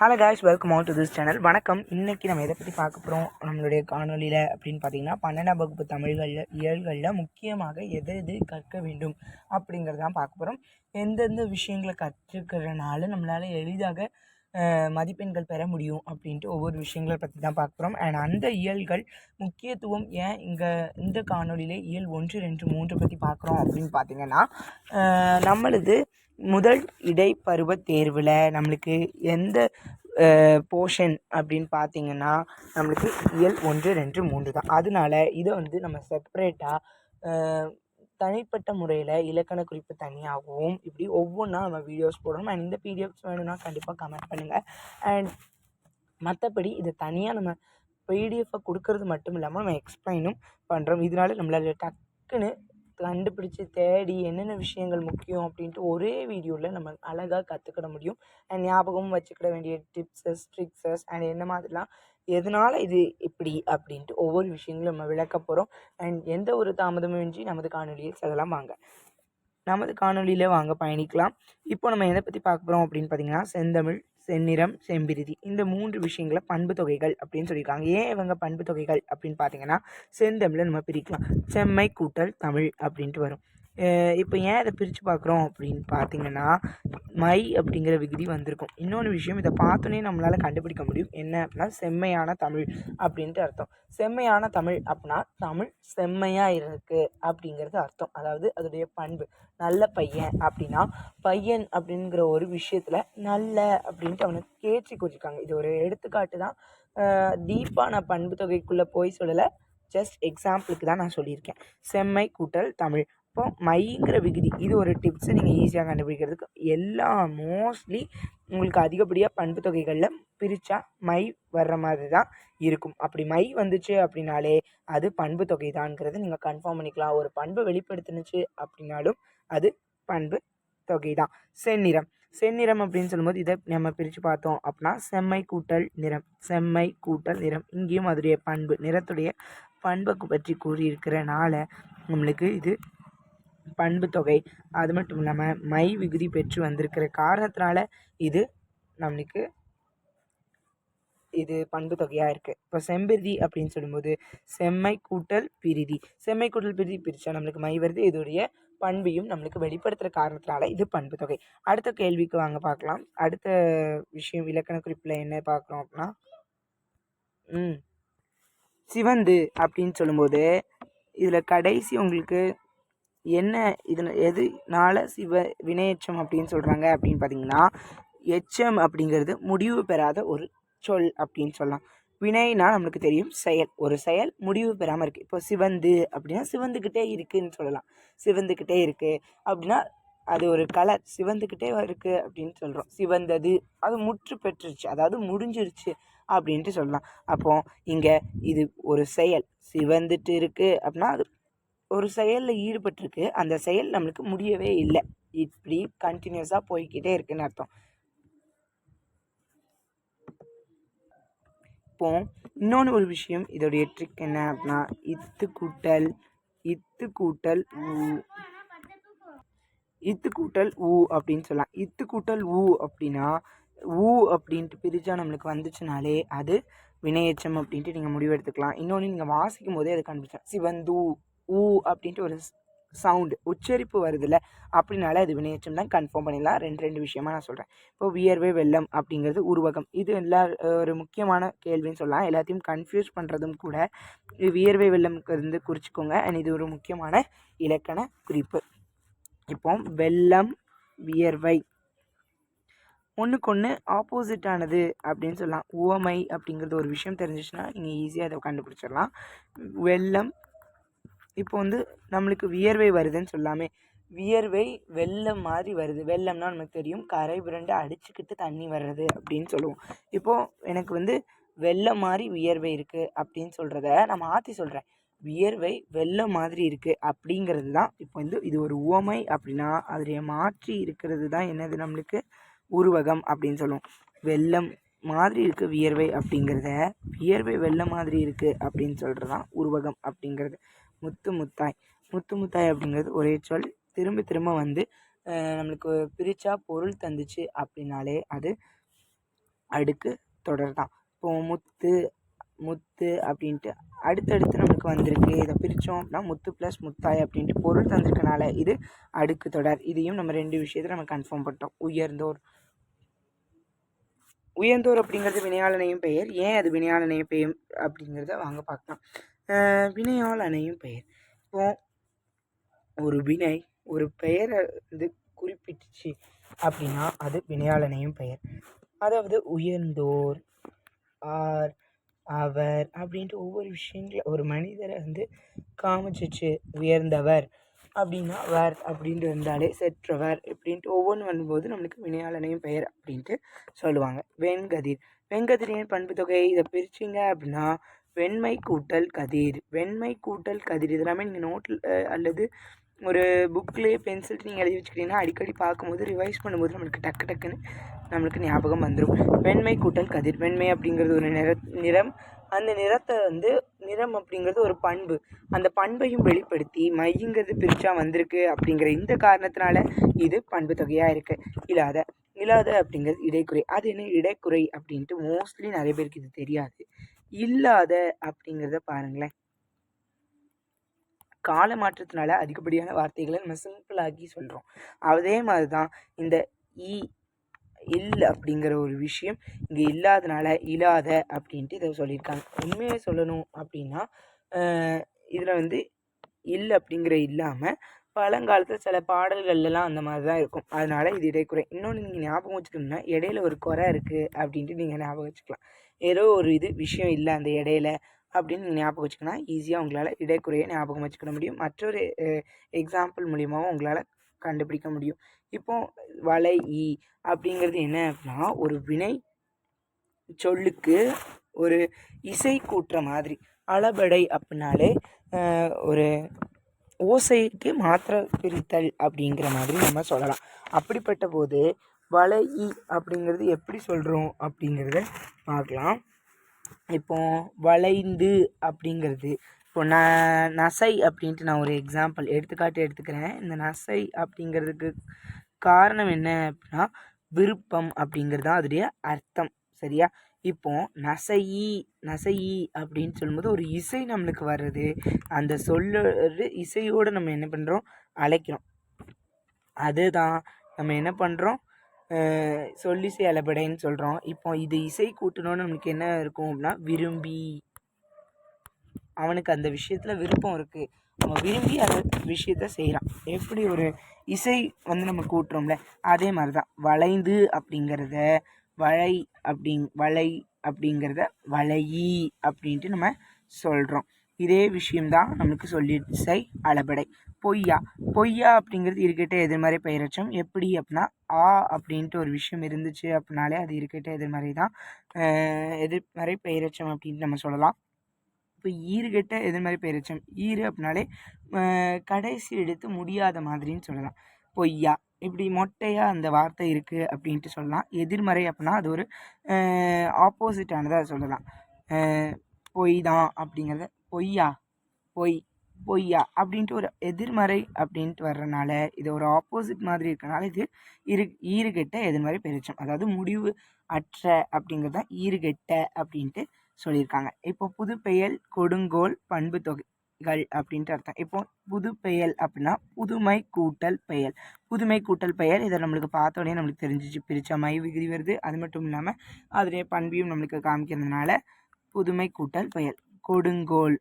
Hello guys welcome out to this channel வணக்கம். இன்றைக்கி நம்ம எதை பற்றி பார்க்க போகிறோம் நம்மளுடைய காணொலியில் அப்படின்னு பார்த்தீங்கன்னா பன்னெண்டாம் வகுப்பு தமிழ்களில் இயல்களில் முக்கியமாக எது எது கற்க வேண்டும் அப்படிங்கிறது தான் பார்க்க போகிறோம் எந்தெந்த விஷயங்களை கற்றுக்கிறனால நம்மளால் எளிதாக மதிப்பெண்கள் பெற முடியும் அப்படின்ட்டு ஒவ்வொரு விஷயங்களை பற்றி தான் பார்க்குறோம் அண்ட் அந்த இயல்கள் முக்கியத்துவம் ஏன் இங்கே இந்த காணொலியிலே இயல் ஒன்று ரெண்டு மூன்று பற்றி பார்க்குறோம் அப்படின்னு பார்த்தீங்கன்னா நம்மளது முதல் இடைப்பருவ தேர்வில் நம்மளுக்கு எந்த போர்ஷன் அப்படின்னு பார்த்தீங்கன்னா நம்மளுக்கு இயல் ஒன்று ரெண்டு மூன்று தான். அதனால இதை வந்து நம்ம செப்பரேட்டாக தனிப்பட்ட முறையில் இலக்கண குறிப்பு தனியாகவும் இப்படி ஒவ்வொன்றா நம்ம வீடியோஸ் போடணும். அண்ட் இந்த பிடிஎஃப்ஸ் வேணும்னா கண்டிப்பாக கமெண்ட் பண்ணுங்கள் அண்ட் மற்றபடி இதை தனியாக நம்ம பிடிஎஃப்பை கொடுக்கறது மட்டும் இல்லாமல் நம்ம எக்ஸ்பிளைனும் பண்ணுறோம் இதனால நம்மளால் டக்குன்னு கண்டுபிடிச்சி தேடி என்னென்ன விஷயங்கள் முக்கியம் அப்படின்ட்டு ஒரே வீடியோவில் நம்ம அழகாக கற்றுக்கிட முடியும். அண்ட் ஞாபகமும் வச்சுக்கிட வேண்டிய டிப்ஸஸ் ட்ரிக்ஸஸ் அண்ட் என்ன மாதிரிலாம் எதனால் இது இப்படி அப்படின்ட்டு ஒவ்வொரு விஷயங்களும் நம்ம விளக்க போகிறோம் அண்ட் எந்த ஒரு தாமதமுமின்றி நமது காணொலியில் செல்லலாம் வாங்க. நமது காணொலியில் வாங்க பயணிக்கலாம். இப்போ நம்ம எதை பற்றி பார்க்க போகிறோம் அப்படின்னு பார்த்தீங்கன்னா செந்தமிழ் செந்நிறம் செம்பிரிதி. இந்த மூன்று விஷயங்களை பண்பு தொகைகள் அப்படின்னு சொல்லியிருக்காங்க. ஏன் இவங்க பண்பு தொகைகள் அப்படின்னு பார்த்தீங்கன்னா செந்தமிழை நம்ம பிரிக்கலாம். செம்மை கூட்டல் தமிழ் அப்படின்ட்டு வரும். இப்போ ஏன் இதை பிரித்து பார்க்குறோம் அப்படின்னு பார்த்தீங்கன்னா மை அப்படிங்கிற விகுதி வந்திருக்கும். இன்னொன்று விஷயம் இதை பார்த்தோன்னே நம்மளால் கண்டுபிடிக்க முடியும். என்ன அப்படின்னா செம்மையான தமிழ் அப்படின்ட்டு அர்த்தம். செம்மையான தமிழ் அப்படின்னா தமிழ் செம்மையாக இருக்குது அப்படிங்கிறது அர்த்தம். அதாவது அதோடைய பண்பு. நல்ல பையன் அப்படின்னா பையன் அப்படிங்கிற ஒரு விஷயத்தில் நல்ல அப்படின்ட்டு அவனுக்கு கேற்றி குறிச்சிருக்காங்க இது ஒரு எடுத்துக்காட்டு தான். டீப்பாக நான் பண்பு தொகைக்குள்ளே போய் சொல்லலை. ஜஸ்ட் எக்ஸாம்பிளுக்கு தான் நான் சொல்லியிருக்கேன். செம்மை கூட்டல் தமிழ் அப்போ மைங்கிற விகுதி இது ஒரு டிப்ஸு நீங்கள் ஈஸியாக கண்டுபிடிக்கிறதுக்கு எல்லா மோஸ்ட்லி உங்களுக்கு அதிகப்படியாக பண்பு தொகைகளில் பிரித்தா மை வர்ற மாதிரி தான் இருக்கும். அப்படி மை வந்துச்சு அப்படின்னாலே அது பண்பு தொகை தான்ங்கிறது நீங்கள் கன்ஃபார்ம் பண்ணிக்கலாம். ஒரு பண்பை வெளிப்படுத்தினுச்சு அப்படின்னாலும் அது பண்பு தொகை தான் செந்நிறம் செந்நிறம் அப்படின்னு சொல்லும்போது இதை நம்ம பிரித்து பார்த்தோம் அப்படின்னா செம்மை கூட்டல் நிறம் செம்மை கூட்டல் நிறம். இங்கேயும் அதோடைய பண்பு நிறத்துடைய பண்பை பற்றி கூறியிருக்கிறனால நம்மளுக்கு இது பண்பு தொகை அது மட்டும் இல்லாமல் மை விகுதி பெற்று வந்திருக்கிற காரணத்தினால இது நம்மளுக்கு இது பண்பு தொகையாக இருக்குது இப்போ செம்பிரிதி அப்படின்னு சொல்லும்போது செம்மை கூட்டல் பிரிதி. செம்மை கூட்டல் பிரிதி பிரித்தா நம்மளுக்கு மை வருது இதோடைய பண்பையும் நம்மளுக்கு வெளிப்படுத்துகிற காரணத்தினால இது பண்பு தொகை அடுத்த கேள்விக்கு வாங்க பார்க்கலாம். அடுத்த விஷயம் இலக்கண குறிப்பில் என்ன பார்க்குறோம் அப்படின்னா ம் சிவந்து அப்படின்னு சொல்லும்போது இதில் கடைசி உங்களுக்கு என்ன இதில் எதுனால சிவ வினையெச்சம் அப்படின்னு சொல்கிறாங்க அப்படின்னு பார்த்தீங்கன்னா எச்சம் அப்படிங்கிறது முடிவு பெறாத ஒரு சொல் அப்படின்னு சொல்லலாம். வினைனா நம்மளுக்கு தெரியும் செயல். ஒரு செயல் முடிவு பெறாமல் இருக்குது இப்போ சிவந்து அப்படின்னா சிவந்துக்கிட்டே இருக்குதுன்னு சொல்லலாம். சிவந்துக்கிட்டே இருக்குது அப்படின்னா அது ஒரு கலர். சிவந்துக்கிட்டே இருக்குது அப்படின்னு சொல்கிறோம் சிவந்தது. அது முற்று பெற்றுருச்சு. அதாவது முடிஞ்சிருச்சு அப்படின்ட்டு சொல்லலாம். அப்போது இங்கே இது ஒரு செயல். சிவந்துட்டு இருக்குது அப்படின்னா அது ஒரு செயலில் ஈடுபட்டிருக்கு. அந்த செயல் நம்மளுக்கு முடியவே இல்லை. இப்படி கண்டினியூஸாக போய்கிட்டே இருக்குன்னு அர்த்தம். இப்போ இன்னொன்று ஒரு விஷயம். இதோடைய ட்ரிக் என்ன அப்படின்னா இத்து கூட்டல் இத்து கூட்டல் ஊ. இத்து கூட்டல் ஊ அப்படின்னு சொல்லலாம். இத்து கூட்டல் ஊ அப்படின்னா ஊ அப்படின்ட்டு பிரித்தா நம்மளுக்கு வந்துச்சுனாலே அது வினையச்சம் அப்படின்ட்டு நீங்கள் முடிவெடுத்துக்கலாம். இன்னொன்று நீங்கள் வாசிக்கும் போதே அது கண்டுபிடிச்சா சிவந்தூ. ஊ அப்படின்ட்டு ஒரு சவுண்டு உச்சரிப்பு வருதுல்ல? அப்படினால அது வினையச்சம் தான். கன்ஃபார்ம் பண்ணிடலாம். ரெண்டு ரெண்டு விஷயமா நான் சொல்கிறேன் இப்போ வியர்வை வெள்ளம் அப்படிங்கிறது உருவகம். இது எல்லா ஒரு முக்கியமான கேள்வின்னு சொல்லலாம். எல்லாத்தையும் கன்ஃபியூஸ் பண்ணுறதும் கூட வியர்வை வெள்ளம் இருந்து குறிச்சிக்கோங்க. அண்ட் இது ஒரு முக்கியமான இலக்கண குறிப்பு. இப்போ வெள்ளம் வியர்வை. ஒன்றுக்கு ஒன்று ஆப்போசிட்டானது அப்படின்னு சொல்லலாம். உவமை அப்படிங்கிறது ஒரு விஷயம் தெரிஞ்சிச்சுன்னா நீங்கள் ஈஸியாக அதை கண்டுபிடிச்சிடலாம். வெள்ளம் இப்போ வந்து நம்மளுக்கு வியர்வை வருதுன்னு சொல்லாமே. வியர்வை வெள்ளம் மாதிரி வருது. வெள்ளம்னா நமக்கு தெரியும். கரை புரண்டு அடிச்சுக்கிட்டு தண்ணி வர்றது அப்படின்னு சொல்லுவோம். இப்போது எனக்கு வந்து வெள்ளம் மாதிரி வியர்வை இருக்குது அப்படின்னு சொல்கிறத நான் மாற்றி சொல்கிறேன் வியர்வை வெள்ளம் மாதிரி இருக்குது அப்படிங்கிறது தான் இப்போ வந்து இது ஒரு உவமை அப்படின்னா அதில் மாற்றி இருக்கிறது தான் என்னது நம்மளுக்கு? உருவகம் அப்படின்னு சொல்லுவோம். வெள்ளம் மாதிரி இருக்குது வியர்வை அப்படிங்கிறத. வியர்வை வெள்ளம் மாதிரி இருக்குது அப்படின்னு சொல்கிறது தான் உருவகம் அப்படிங்கிறது. முத்து முத்தாய். முத்து முத்தாய் அப்படிங்கிறது ஒரே சொல். திரும்ப திரும்ப வந்து நம்மளுக்கு பிரித்தா பொருள் தந்துச்சு அப்படின்னாலே அது அடுக்கு தொடர் தான் இப்போ முத்து முத்து அப்படின்ட்டு அடுத்தடுத்து நமக்கு வந்திருக்கு. இதை பிரித்தோம் அப்படின்னா முத்து ப்ளஸ் முத்தாய் அப்படின்ட்டு பொருள் தந்திருக்கனால இது அடுக்கு தொடர். இதையும் நம்ம ரெண்டு விஷயத்தில் நம்ம கன்ஃபார்ம் பண்ணிட்டோம். உயர்ந்தோர். உயர்ந்தோர் அப்படிங்கிறது வினையாளனையும் பெயர். ஏன் அது வினையாளனையும் பெயர் அப்படிங்கிறத வாங்க பார்க்கலாம். வினையால் வினையாளனையும் பெயர். இப்போ ஒரு வினை ஒரு பெயரை வந்து குறிப்பிட்டுச்சு அப்படின்னா அது வினையாளனையும் பெயர். அதாவது உயர்ந்தோர் ஆர் அவர் அப்படின்ட்டு ஒவ்வொரு விஷயங்கள ஒரு மனிதரை வந்து காமிச்சிச்சு உயர்ந்தவர் அப்படின்னா வர் அப்படின்ட்டு இருந்தாலே செற்றவர் இப்படின்ட்டு ஒவ்வொன்று வரும்போது நம்மளுக்கு வினையாளனையும் பெயர் அப்படின்ட்டு சொல்லுவாங்க. வெண்கதிர். வெண்கதிரின் பண்பு தொகை இதை பிரிச்சிங்க அப்படின்னா வெண்மை கூட்டல் கதிர். வெண்மை கூட்டல் கதிர். இதெல்லாமே நீங்கள் நோட்டில் அல்லது ஒரு புக்லேயே பென்சில் நீங்கள் எழுதி வச்சுக்கிட்டீங்கன்னா அடிக்கடி பார்க்கும்போது ரிவைஸ் பண்ணும்போது நம்மளுக்கு டக்கு டக்குன்னு நம்மளுக்கு ஞாபகம் வந்துடும் வெண்மை கூட்டல் கதிர். வெண்மை அப்படிங்கிறது ஒரு நிற நிறம். அந்த நிறத்தை வந்து நிறம் அப்படிங்கிறது ஒரு பண்பு. அந்த பண்பையும் வெளிப்படுத்தி மையங்கிறது பிரிச்சா வந்திருக்கு அப்படிங்கிற இந்த காரணத்தினால இது பண்பு தொகையாக இருக்குது இல்லாத இல்லாத அப்படிங்கிறது இடைக்குறை. அது என்ன? இடைக்குறை அப்படின்ட்டு மோஸ்ட்லி நிறைய பேருக்கு இது தெரியாது. இல்லாத அப்படிங்கிறத பாருங்களேன். கால மாற்றத்தினால அதிகப்படியான வார்த்தைகளை நம்ம சிம்பிளாகி சொல்கிறோம் அதே மாதிரி தான் இந்த இ இல் அப்படிங்கிற ஒரு விஷயம் இங்கே இல்லாதனால இல்லாத அப்படின்ட்டு இதை சொல்லியிருக்காங்க. உண்மையை சொல்லணும் அப்படின்னா இதில் வந்து இல் அப்படிங்கிற இல்லாமல் பழங்காலத்தில் சில பாடல்கள்லாம் அந்த மாதிரி தான் இருக்கும். அதனால் இது இடைக்குறை. இன்னொன்று நீங்கள் ஞாபகம் வச்சுக்கணும்னா இடையில ஒரு குறை இருக்குது அப்படின்ட்டு நீங்கள் ஞாபகம் வச்சுக்கலாம். ஏதோ ஒரு இது விஷயம் இல்லை அந்த இடையில அப்படின்னு ஞாபகம் வச்சுக்கணும் ஈஸியாக உங்களால் இடைக்குறையை ஞாபகம் வச்சுக்கிட முடியும். மற்றொரு எக்ஸாம்பிள் மூலியமாகவும் உங்களால் கண்டுபிடிக்க முடியும். இப்போ வலை ஈ அப்படிங்கிறது என்ன அப்படின்னா ஒரு வினை சொல்லுக்கு ஒரு இசை கூட்டுற மாதிரி. அளபடை அப்படின்னாலே ஒரு ஓசைக்கு மாத்திரை பிரித்தல் அப்படிங்கிற மாதிரி நம்ம சொல்லலாம். அப்படிப்பட்ட போது வலை இ அப்படிங்கிறது எப்படி சொல்கிறோம் அப்படிங்கிறத பார்க்கலாம். இப்போ வளைந்து அப்படிங்கிறது. இப்போ ந நசை அப்படின்ட்டு நான் ஒரு எக்ஸாம்பிள் எடுத்துக்காட்டு எடுத்துக்கிறேன். இந்த நசை அப்படிங்கிறதுக்கு காரணம் என்ன அப்படின்னா விருப்பம் அப்படிங்கிறது தான் அதோடைய அர்த்தம். சரியா? இப்போ நசையி நசையி அப்படின்னு சொல்லும்போது ஒரு இசை நம்மளுக்கு வர்றது. அந்த சொல்லு இசையோடு நம்ம என்ன பண்ணுறோம் அழைக்கிறோம். அதுதான் நம்ம என்ன பண்ணுறோம் சொல்லிசை அளபடைன்னு சொல்கிறோம் இப்போ இது இசை கூட்டணும்னு நம்மளுக்கு என்ன இருக்கும் அப்படின்னா விரும்பி. அவனுக்கு அந்த விஷயத்தில் விருப்பம் இருக்குது அவன் விரும்பி அந்த விஷயத்த செய்கிறான் எப்படி ஒரு இசை வந்து நம்ம கூட்டுறோம்ல அதே மாதிரி தான் வளைந்து அப்படிங்கிறத வளை அப்படிங் வளை அப்படிங்கிறத வளையி அப்படின்ட்டு நம்ம சொல்கிறோம் இதே விஷயம்தான் நம்மளுக்கு சொல்லிசை அளபடை பொய்யா? பொய்யா அப்படிங்கிறது இருக்கட்டே எதிர்மறை பெயரச்சம். எப்படி அப்படின்னா ஆ அப்படின்ட்டு ஒரு விஷயம் இருந்துச்சு அப்படின்னாலே அது இருக்கட்ட எதிர்மறை தான். எதிர்மறை பெயரச்சம் அப்படின்ட்டு நம்ம சொல்லலாம். இப்போ ஈறுகெட்ட எதிர்மறை பெயரச்சம். ஈறு அப்படின்னாலே கடைசி எடுத்து முடியாத மாதிரின்னு சொல்லலாம். பொய்யா. இப்படி மொட்டையாக அந்த வார்த்தை இருக்குது அப்படின்ட்டு சொல்லலாம். எதிர்மறை அப்படின்னா அது ஒரு ஆப்போசிட்டானதாக சொல்லலாம். பொய் தான் அப்படிங்கிறத பொய்யா? பொய். பொய்யா அப்படின்ட்டு ஒரு எதிர்மறை அப்படின்ட்டு வர்றனால இது ஒரு ஆப்போசிட் மாதிரி இருக்கனால இது இரு ஈறுகெட்ட எதிர்மறை பெருச்சம். அதாவது முடிவு அற்ற அப்படிங்கிறது தான் ஈறுகெட்ட அப்படின்ட்டு சொல்லியிருக்காங்க. இப்போ புதுப்பெயல் கொடுங்கோல் பண்பு தொகைகள் அப்படின்ட்டு அர்த்தம். இப்போ புதுப்பெயல் அப்படின்னா புதுமை கூட்டல் பெயல். புதுமை கூட்டல் பெயல் இதை நம்மளுக்கு பார்த்த உடனே நம்மளுக்கு தெரிஞ்சிச்சு. பிரிச்சா மை விகுதி வருது. அது மட்டும் இல்லாமல் அதனுடைய பண்பையும் நம்மளுக்கு காமிக்கிறதுனால புதுமை கூட்டல் பெயல். கொடுங்கோல்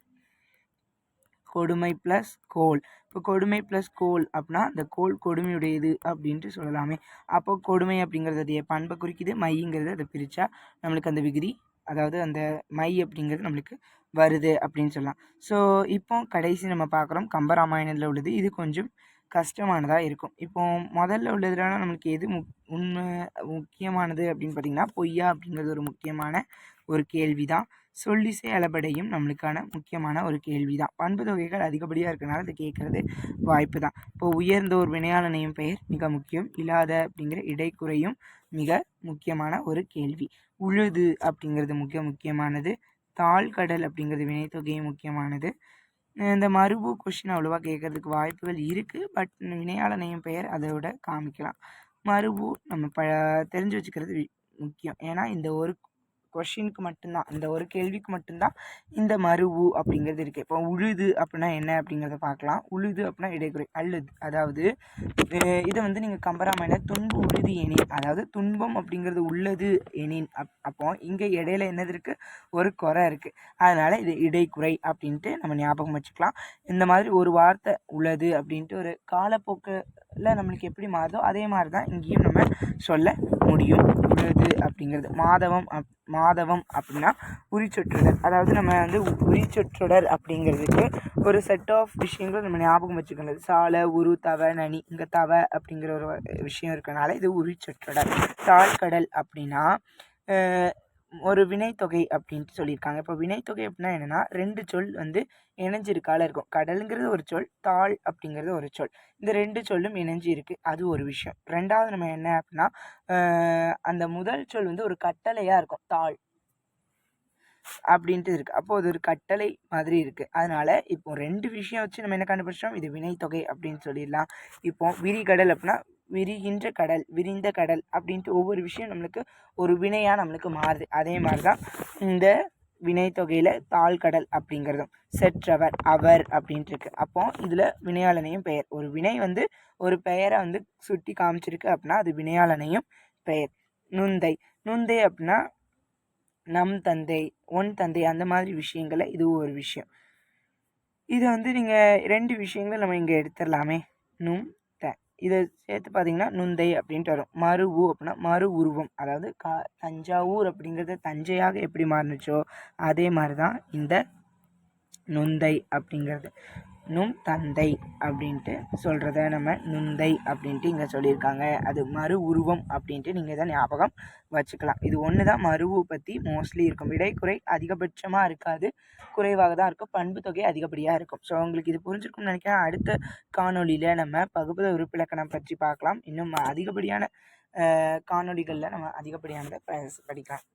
கொடுமை ப்ளஸ் கோல். இப்போ கொடுமை ப்ளஸ் கோல் அப்படின்னா அந்த கோல் கொடுமையுடையது அப்படின்ட்டு சொல்லலாமே. அப்போ கொடுமை அப்படிங்கிறது பண்பை குறிக்குது மைங்கிறது அதை பிரித்தா நம்மளுக்கு அந்த விகுதி அதாவது அந்த மை அப்படிங்கிறது நம்மளுக்கு வருது அப்படின்னு சொல்லலாம். ஸோ இப்போ கடைசி நம்ம பார்க்குறோம் கம்பராமாயணத்தில் உள்ளது இது கொஞ்சம் கஷ்டமானதாக இருக்கும். இப்போ முதல்ல உள்ளதுல நம்மளுக்கு எது முக் உண்மை முக்கியமானது அப்படின்னு பார்த்திங்கன்னா பொய்யா அப்படிங்கிறது ஒரு முக்கியமான ஒரு கேள்வி தான் சொல்லிசை அளபடையும் நம்மளுக்கான முக்கியமான ஒரு கேள்வி தான் பண்பு தொகைகள் அதிகப்படியாக இருக்கனால அதை கேட்குறது வாய்ப்பு தான் இப்போ உயர்ந்த ஒரு வினையாளனையும் பெயர் மிக முக்கியம். இல்லாத அப்படிங்கிற இடைக்குறையும் மிக முக்கியமான ஒரு கேள்வி. உழுது அப்படிங்கிறது மிக முக்கியமானது. தாழ்கடல் அப்படிங்கிறது வினைத்தொகையும் முக்கியமானது. இந்த மறுபு கொஷின் அவ்வளோவா கேட்கறதுக்கு வாய்ப்புகள் இருக்குது பட் வினையாளனையும் பெயர் அதோட காமிக்கலாம். மறுபு நம்ம ப தெரிஞ்சு வச்சுக்கிறது முக்கியம். ஏன்னா இந்த ஒரு கொஷினுக்கு மட்டும்தான். இந்த ஒரு கேள்விக்கு மட்டும்தான் இந்த மருவு அப்படிங்கிறது இருக்குது இப்போ உழுது அப்படின்னா என்ன அப்படிங்கிறத பார்க்கலாம். உழுது அப்படின்னா இடைக்குறை அல்லது அதாவது இதை வந்து நீங்கள் கம்பராமாயண துன்பு உழுது எனின் அதாவது துன்பம் அப்படிங்கிறது உள்ளது எனின் அப் அப்போ இங்கே இடையில என்னது இருக்குது ஒரு குறை இருக்குது அதனால் இது இடைக்குறை அப்படின்ட்டு நம்ம ஞாபகம் வச்சுக்கலாம். இந்த மாதிரி ஒரு வார்த்தை உள்ளது அப்படின்ட்டு ஒரு காலப்போக்கில் நம்மளுக்கு எப்படி மாறுதோ அதே மாதிரி தான் இங்கேயும் நம்ம சொல்ல முடியும். உள்ளது அப்படிங்கிறது. மாதவம் அப் மாதவம் அப்படின்னா உரிச்சொற்றொடர் அதாவது நம்ம வந்து உரிச்சொற்றொடர் அப்படிங்கிறதுக்கு ஒரு செட் ஆஃப் விஷயங்கள் நம்ம ஞாபகம் வச்சுக்கணும். சால உரு தவ நனி இங்கே தவ அப்படிங்கிற ஒரு விஷயம் இருக்கனால இது உரிச்சொற்றொடர் தாழ்கடல் அப்படின்னா ஒரு வினைத்தொகை அப்படின்ட்டு சொல்லியிருக்காங்க. இப்போ வினைத்தொகை அப்படின்னா என்னென்னா ரெண்டு சொல் வந்து இணைஞ்சிருக்கால இருக்கும். கடலுங்கிறது ஒரு சொல் தாள் அப்படிங்கிறது ஒரு சொல். இந்த ரெண்டு சொல்லும் இணைஞ்சு இருக்குது அது ஒரு விஷயம். ரெண்டாவது நம்ம என்ன அப்படின்னா அந்த முதல் சொல் வந்து ஒரு கட்டளையாக இருக்கும். தாள். அப்படின்ட்டு இருக்குது அப்போது அது ஒரு கட்டளை மாதிரி இருக்குது அதனால் இப்போ ரெண்டு விஷயம் வச்சு நம்ம என்ன கண்டுபிடிச்சோம்? இது வினைத்தொகை அப்படின்னு சொல்லிடலாம். இப்போ விரிகடல் அப்படின்னா விரிகின்ற கடல் விரிந்த கடல் அப்படின்ட்டு ஒவ்வொரு விஷயம் நம்மளுக்கு ஒரு வினையாக நம்மளுக்கு மாறுது. அதே மாதிரி தான் இந்த வினைத்தொகையில் தாழ்கடல் அப்படிங்கிறதும் செற்றவர் அவர் அப்படின்ட்டு இருக்கு. அப்போ இதில் வினையாளனையும் பெயர். ஒரு வினை வந்து ஒரு பெயரை வந்து சுட்டி காமிச்சிருக்கு அப்படின்னா அது வினையாளனையும் பெயர். நுந்தை. நுந்தை அப்படின்னா நம் தந்தை உன் தந்தை அந்த மாதிரி விஷயங்களை இது ஒரு விஷயம். இதை வந்து நீங்கள் ரெண்டு விஷயங்களை நம்ம இங்கே எடுத்துடலாமே. நும் த. இதை சேர்த்து பார்த்தீங்கன்னா நுந்தை அப்படின்ட்டு வரும். மறுவு அப்படின்னா மறு உருவம். அதாவது கா தஞ்சாவூர் அப்படிங்கிறது தஞ்சையாக எப்படி மாறுனுச்சோ அதே மாதிரி தான் இந்த நுந்தை அப்படிங்கிறது. நும் தந்தை அப்படின்ட்டு சொல்கிறத நம்ம நுந்தை அப்படின்ட்டு இங்கே சொல்லியிருக்காங்க. அது மறு உருவம் அப்படின்ட்டு நீங்கள் இதை ஞாபகம் வச்சுக்கலாம். இது ஒன்று தான் மருவு பற்றி மோஸ்ட்லி இருக்கும். இடைக்குறை அதிகபட்சமாக இருக்காது. குறைவாக தான் இருக்கும். பண்பு தொகை அதிகப்படியாக இருக்கும். ஸோ உங்களுக்கு இது புரிஞ்சிருக்கும்னு நினைக்கிறேன். அடுத்த காணொளியில் நம்ம பகுப்பத உறுப்பிலக்கணம் பற்றி பார்க்கலாம். இன்னும் அதிகப்படியான காணொளிகளில் நம்ம அதிகப்படியானதை படிக்கலாம்.